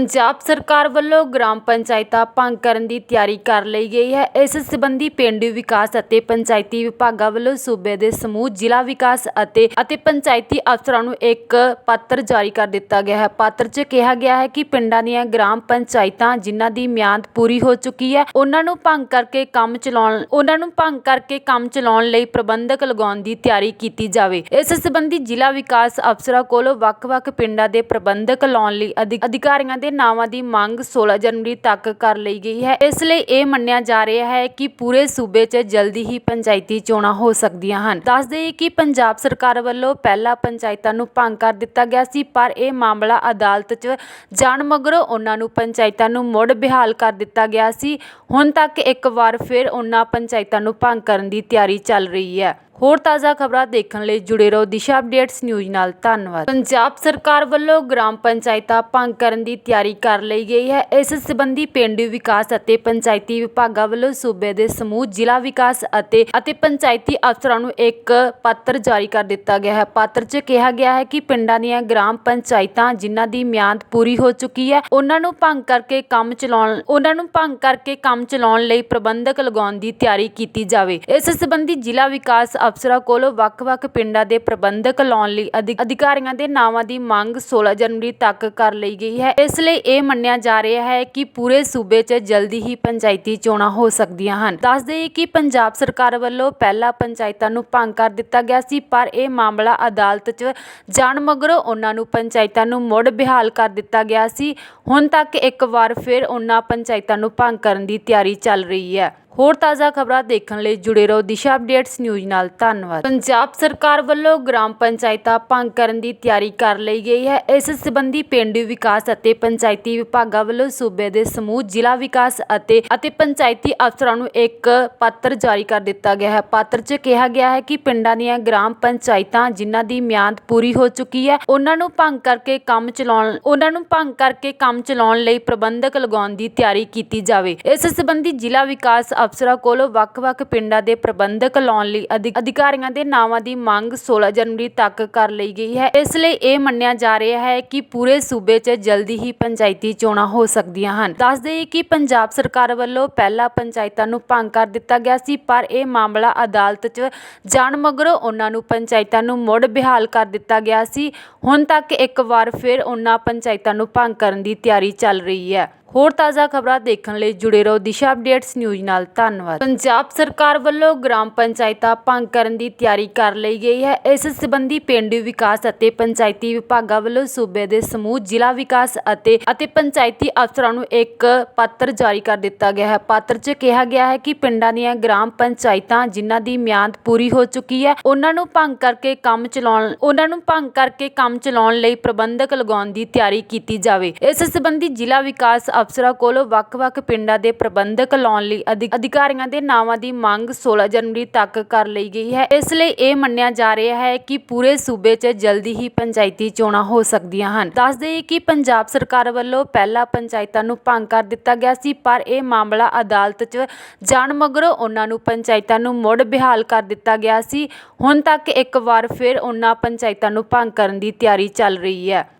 ਪੰਜਾਬ ਸਰਕਾਰ ਵੱਲੋਂ ਗ੍ਰਾਮ ਪੰਚਾਇਤਾਂ ਭੰਗ ਕਰਨ ਦੀ ਤਿਆਰੀ ਕਰ ਲਈ ਗਈ ਹੈ। ਇਸ ਸਬੰਧੀ ਪੇਂਡੂ ਵਿਕਾਸ ਅਤੇ ਪੰਚਾਇਤੀ ਵਿਭਾਗਾਂ ਵੱਲੋਂ ਸੂਬੇ ਦੇ ਸਮੂਹ, ਜ਼ਿਲ੍ਹਾ ਵਿਕਾਸ ਅਤੇ ਅਤੇ ਪੰਚਾਇਤੀ ਅਫਸਰਾਂ ਨੂੰ ਇੱਕ ਪੱਤਰ ਜਾਰੀ ਕਰ ਦਿੱਤਾ ਗਿਆ ਹੈ। ਪੱਤਰ 'ਚ ਕਿਹਾ ਗਿਆ ਹੈ ਕਿ ਪਿੰਡਾਂ ਦੀਆਂ ਗ੍ਰਾਮ ਪੰਚਾਇਤਾਂ ਜਿਨ੍ਹਾਂ ਦੀ ਮਿਆਦ ਪੂਰੀ ਹੋ ਚੁੱਕੀ ਹੈ, ਉਹਨਾਂ ਨੂੰ ਭੰਗ ਕਰਕੇ ਕੰਮ ਚਲਾਉਣ, ਉਹਨਾਂ ਨੂੰ ਭੰਗ ਕਰਕੇ ਕੰਮ ਚਲਾਉਣ ਲਈ ਪ੍ਰਬੰਧਕ ਲਗਾਉਣ ਦੀ ਤਿਆਰੀ ਕੀਤੀ ਜਾਵੇ। ਇਸ ਸਬੰਧੀ ਜ਼ਿਲ੍ਹਾ ਵਿਕਾਸ ਅਫਸਰਾਂ ਕੋਲੋਂ ਵੱਖ-ਵੱਖ ਪਿੰਡਾਂ ਦੇ ਪ੍ਰਬੰਧਕ ਲਾਉਣ ਲਈ ਅਧਿ- ਅਧਿਕਾਰੀਆਂ ਦੇ ਨਾਵਾਂ ਦੀ ਮੰਗ 16 ਜਨਵਰੀ ਤੱਕ ਕਰ ਲਈ ਗਈ ਹੈ। ਇਸ ਲਈ ਇਹ ਮੰਨਿਆ ਜਾ ਰਿਹਾ ਹੈ ਕਿ ਪੂਰੇ ਸੂਬੇ 'ਚ ਜਲਦੀ ਹੀ ਪੰਚਾਇਤੀ ਚੋਣਾਂ ਹੋ ਸਕਦੀਆਂ ਹਨ। ਦੱਸ ਦੇਈਏ ਕਿ ਪੰਜਾਬ ਸਰਕਾਰ ਵੱਲੋਂ ਪਹਿਲਾਂ ਪੰਚਾਇਤਾਂ ਨੂੰ ਭੰਗ ਕਰ ਦਿੱਤਾ ਗਿਆ ਸੀ, ਪਰ ਇਹ ਮਾਮਲਾ ਅਦਾਲਤ 'ਚ ਜਾਣ ਮਗਰੋਂ ਉਹਨਾਂ ਨੂੰ ਪੰਚਾਇਤਾਂ ਨੂੰ ਮੁੜ ਬਹਾਲ ਕਰ ਦਿੱਤਾ ਗਿਆ ਸੀ। ਹੁਣ ਤੱਕ ਇੱਕ ਵਾਰ ਫਿਰ ਉਹਨਾਂ ਪੰਚਾਇਤਾਂ ਨੂੰ ਭੰਗ ਕਰਨ ਦੀ ਤਿਆਰੀ ਚੱਲ ਰਹੀ ਹੈ। ਹੋਰ ਤਾਜ਼ਾ ਖਬਰਾਂ ਦੇਖਣ ਲਈ ਜੁੜੇ ਰਹੋ ਦਿਸ਼ਾ ਅਪਡੇਟਸ ਨਿਊਜ਼ ਨਾਲ। ਧੰਨਵਾਦ। ਪੰਜਾਬ ਸਰਕਾਰ ਵੱਲੋਂ ਗ੍ਰਾਮ ਪੰਚਾਇਤਾਂ ਭੰਗ ਕਰਨ ਦੀ ਤਿਆਰੀ ਕਰ ਲਈ ਗਈ ਹੈ। ਇਸ ਸਬੰਧੀ ਪਿੰਡੂ ਵਿਕਾਸ ਅਤੇ ਪੰਚਾਇਤੀ ਵਿਭਾਗਾਂ ਵੱਲੋਂ ਸੂਬੇ ਦੇ ਸਮੂਹ, ਜ਼ਿਲ੍ਹਾ ਵਿਕਾਸ ਅਤੇ ਅਤੇ ਪੰਚਾਇਤੀ ਅਫਸਰਾਂ ਨੂੰ ਇੱਕ ਪੱਤਰ ਜਾਰੀ ਕਰ ਦਿੱਤਾ ਗਿਆ ਹੈ। ਪੱਤਰ 'ਚ ਕਿਹਾ ਗਿਆ ਹੈ ਕਿ ਪਿੰਡਾਂ ਦੀਆਂ ਗ੍ਰਾਮ ਪੰਚਾਇਤਾਂ ਜਿਨ੍ਹਾਂ ਦੀ ਮਿਆਦ ਪੂਰੀ ਹੋ ਚੁੱਕੀ ਹੈ, ਉਹਨਾਂ ਨੂੰ ਭੰਗ ਕਰਕੇ ਕੰਮ ਚਲਾਉਣ, ਉਹਨਾਂ ਨੂੰ ਭੰਗ ਕਰਕੇ ਕੰਮ ਚਲਾਉਣ ਲਈ ਪ੍ਰਬੰਧਕ ਲਗਾਉਣ ਦੀ ਤਿਆਰੀ ਕੀਤੀ ਜਾਵੇ। ਇਸ ਸਬੰਧੀ ਜ਼ਿਲ੍ਹਾ ਵਿਕਾਸ ਅਫਸਰਾਂ ਕੋਲੋਂ ਵੱਖ-ਵੱਖ ਪਿੰਡਾਂ ਦੇ ਪ੍ਰਬੰਧਕ ਲਾਉਣ ਲਈ ਅਧਿ- ਅਧਿਕਾਰੀਆਂ ਦੇ ਨਾਵਾਂ ਦੀ ਮੰਗ 16 ਜਨਵਰੀ ਤੱਕ ਕਰ ਲਈ ਗਈ ਹੈ। ਇਸ ਲਈ ਇਹ ਮੰਨਿਆ ਜਾ ਰਿਹਾ ਹੈ ਕਿ ਪੂਰੇ ਸੂਬੇ 'ਚ ਜਲਦੀ ਹੀ ਪੰਚਾਇਤੀ ਚੋਣਾਂ ਹੋ ਸਕਦੀਆਂ ਹਨ। ਦੱਸ ਦੇਈਏ ਕਿ ਪੰਜਾਬ ਸਰਕਾਰ ਵੱਲੋਂ ਪਹਿਲਾਂ ਪੰਚਾਇਤਾਂ ਨੂੰ ਭੰਗ ਕਰ ਦਿੱਤਾ ਗਿਆ ਸੀ, ਪਰ ਇਹ ਮਾਮਲਾ ਅਦਾਲਤ 'ਚ ਜਾਣ ਮਗਰੋਂ ਉਹਨਾਂ ਨੂੰ ਪੰਚਾਇਤਾਂ ਨੂੰ ਮੁੜ ਬਹਾਲ ਕਰ ਦਿੱਤਾ ਗਿਆ ਸੀ। ਹੁਣ ਤੱਕ ਇੱਕ ਵਾਰ ਫਿਰ ਉਹਨਾਂ ਪੰਚਾਇਤਾਂ ਨੂੰ ਭੰਗ ਕਰਨ ਦੀ ਤਿਆਰੀ ਚੱਲ ਰਹੀ ਹੈ। ਹੋਰ ਤਾਜ਼ਾ ਖਬਰਾਂ ਦੇਖਣ ਲਈ ਜੁੜੇ ਰਹੋ ਦਿਸ਼ਾ ਅਪਡੇਟਸ ਨਿਊਜ਼ ਨਾਲ। ਧੰਨਵਾਦ। ਪੰਜਾਬ ਸਰਕਾਰ ਵੱਲੋਂ ਗ੍ਰਾਮ ਪੰਚਾਇਤਾਂ ਭੰਗ ਕਰਨ ਦੀ ਤਿਆਰੀ ਕਰ ਲਈ ਗਈ ਹੈ। ਇਸ ਸੰਬੰਧੀ ਪਿੰਡੂ ਵਿਕਾਸ ਅਤੇ ਪੰਚਾਇਤੀ ਵਿਭਾਗਾਂ ਵੱਲੋਂ ਸੂਬੇ ਦੇ ਸਮੂਹ, ਜ਼ਿਲ੍ਹਾ ਵਿਕਾਸ ਅਤੇ ਅਤੇ ਪੰਚਾਇਤੀ ਅਫਸਰਾਂ ਨੂੰ ਇੱਕ ਪੱਤਰ ਜਾਰੀ ਕਰ ਦਿੱਤਾ ਗਿਆ ਹੈ। ਪੱਤਰ 'ਚ ਕਿਹਾ ਗਿਆ ਹੈ ਕਿ ਪਿੰਡਾਂ ਦੀਆਂ ਗ੍ਰਾਮ ਪੰਚਾਇਤਾਂ ਜਿਨ੍ਹਾਂ ਦੀ ਮਿਆਦ ਪੂਰੀ ਹੋ ਚੁੱਕੀ ਹੈ, ਉਹਨਾਂ ਨੂੰ ਭੰਗ ਕਰਕੇ ਕੰਮ ਚਲਾਉਣ, ਉਹਨਾਂ ਨੂੰ ਭੰਗ ਕਰਕੇ ਕੰਮ ਚਲਾਉਣ ਲਈ ਪ੍ਰਬੰਧਕ ਲਗਾਉਣ ਦੀ ਤਿਆਰੀ ਕੀਤੀ ਜਾਵੇ। ਇਸ ਸਬੰਧੀ ਜ਼ਿਲ੍ਹਾ ਵਿਕਾਸ ਅਫਸਰਾਂ ਕੋਲੋਂ ਵੱਖ-ਵੱਖ ਪਿੰਡਾਂ ਦੇ ਪ੍ਰਬੰਧਕ ਲਾਉਣ ਲਈ ਅਧਿ- ਅਧਿਕਾਰੀਆਂ ਦੇ ਨਾਵਾਂ ਦੀ ਮੰਗ 16 ਜਨਵਰੀ ਤੱਕ ਕਰ ਲਈ ਗਈ ਹੈ। ਇਸ ਲਈ ਇਹ ਮੰਨਿਆ ਜਾ ਰਿਹਾ ਹੈ ਕਿ ਪੂਰੇ ਸੂਬੇ 'ਚ ਜਲਦੀ ਹੀ ਪੰਚਾਇਤੀ ਚੋਣਾਂ ਹੋ ਸਕਦੀਆਂ ਹਨ। ਦੱਸ ਦੇਈਏ ਕਿ ਪੰਜਾਬ ਸਰਕਾਰ ਵੱਲੋਂ ਪਹਿਲਾਂ ਪੰਚਾਇਤਾਂ ਨੂੰ ਭੰਗ ਕਰ ਦਿੱਤਾ ਗਿਆ ਸੀ, ਪਰ ਇਹ ਮਾਮਲਾ ਅਦਾਲਤ 'ਚ ਜਾਣ ਮਗਰੋਂ ਉਹਨਾਂ ਨੂੰ ਪੰਚਾਇਤਾਂ ਨੂੰ ਮੁੜ ਬਹਾਲ ਕਰ ਦਿੱਤਾ ਗਿਆ ਸੀ। ਹੁਣ ਤੱਕ ਇੱਕ ਵਾਰ ਫਿਰ ਉਹਨਾਂ ਪੰਚਾਇਤਾਂ ਨੂੰ ਭੰਗ ਕਰਨ ਦੀ ਤਿਆਰੀ ਚੱਲ ਰਹੀ ਹੈ। ਹੋਰ ਤਾਜ਼ਾ ਖਬਰਾਂ ਦੇਖਣ ਲਈ ਜੁੜੇ ਰਹੋ ਦਿਸ਼ਾ ਅਪਡੇਟਸ ਨਿਊਜ਼ ਨਾਲ। ਧੰਨਵਾਦ। ਪੰਜਾਬ ਸਰਕਾਰ ਵੱਲੋਂ ਗ੍ਰਾਮ ਪੰਚਾਇਤਾਂ ਭੰਗ ਕਰਨ ਦੀ ਤਿਆਰੀ ਕਰ ਲਈ ਗਈ ਹੈ। ਇਸ ਸੰਬੰਧੀ ਪਿੰਡੂ ਵਿਕਾਸ ਅਤੇ ਪੰਚਾਇਤੀ ਵਿਭਾਗਾਂ ਵੱਲੋਂ ਸੂਬੇ ਦੇ ਸਮੂਹ, ਜ਼ਿਲ੍ਹਾ ਵਿਕਾਸ ਅਤੇ ਅਤੇ ਪੰਚਾਇਤੀ ਅਫਸਰਾਂ ਨੂੰ ਇੱਕ ਪੱਤਰ ਜਾਰੀ ਕਰ ਦਿੱਤਾ ਗਿਆ ਹੈ। ਪੱਤਰ 'ਚ ਕਿਹਾ ਗਿਆ ਹੈ ਕਿ ਪਿੰਡਾਂ ਦੀਆਂ ਗ੍ਰਾਮ ਪੰਚਾਇਤਾਂ ਜਿਨ੍ਹਾਂ ਦੀ ਮਿਆਦ ਪੂਰੀ ਹੋ ਚੁੱਕੀ ਹੈ, ਉਹਨਾਂ ਨੂੰ ਭੰਗ ਕਰਕੇ ਕੰਮ ਚਲਾਉਣ, ਉਹਨਾਂ ਨੂੰ ਭੰਗ ਕਰਕੇ ਕੰਮ ਚਲਾਉਣ ਲਈ ਪ੍ਰਬੰਧਕ ਲਗਾਉਣ ਦੀ ਤਿਆਰੀ ਕੀਤੀ ਜਾਵੇ। ਇਸ ਸਬੰਧੀ ਜ਼ਿਲ੍ਹਾ ਵਿਕਾਸ ਅਫਸਰਾਂ ਕੋਲੋਂ ਵੱਖ-ਵੱਖ ਪਿੰਡਾਂ ਦੇ ਪ੍ਰਬੰਧਕ ਲਾਉਣ ਲਈ ਅਧਿ- ਅਧਿਕਾਰੀਆਂ ਦੇ ਨਾਵਾਂ ਦੀ ਮੰਗ 16 ਜਨਵਰੀ ਤੱਕ ਕਰ ਲਈ ਗਈ ਹੈ। ਇਸ ਲਈ ਇਹ ਮੰਨਿਆ ਜਾ ਰਿਹਾ ਹੈ ਕਿ ਪੂਰੇ ਸੂਬੇ 'ਚ ਜਲਦੀ ਹੀ ਪੰਚਾਇਤੀ ਚੋਣਾਂ ਹੋ ਸਕਦੀਆਂ ਹਨ। ਦੱਸ ਦੇਈਏ ਕਿ ਪੰਜਾਬ ਸਰਕਾਰ ਵੱਲੋਂ ਪਹਿਲਾਂ ਪੰਚਾਇਤਾਂ ਨੂੰ ਭੰਗ ਕਰ ਦਿੱਤਾ ਗਿਆ ਸੀ, ਪਰ ਇਹ ਮਾਮਲਾ ਅਦਾਲਤ 'ਚ ਜਾਣ ਮਗਰੋਂ ਉਹਨਾਂ ਨੂੰ ਪੰਚਾਇਤਾਂ ਨੂੰ ਮੁੜ ਬਹਾਲ ਕਰ ਦਿੱਤਾ ਗਿਆ ਸੀ। ਹੁਣ ਤੱਕ ਇੱਕ ਵਾਰ ਫਿਰ ਉਹਨਾਂ ਪੰਚਾਇਤਾਂ ਨੂੰ ਭੰਗ ਕਰਨ ਦੀ ਤਿਆਰੀ ਚੱਲ ਰਹੀ ਹੈ।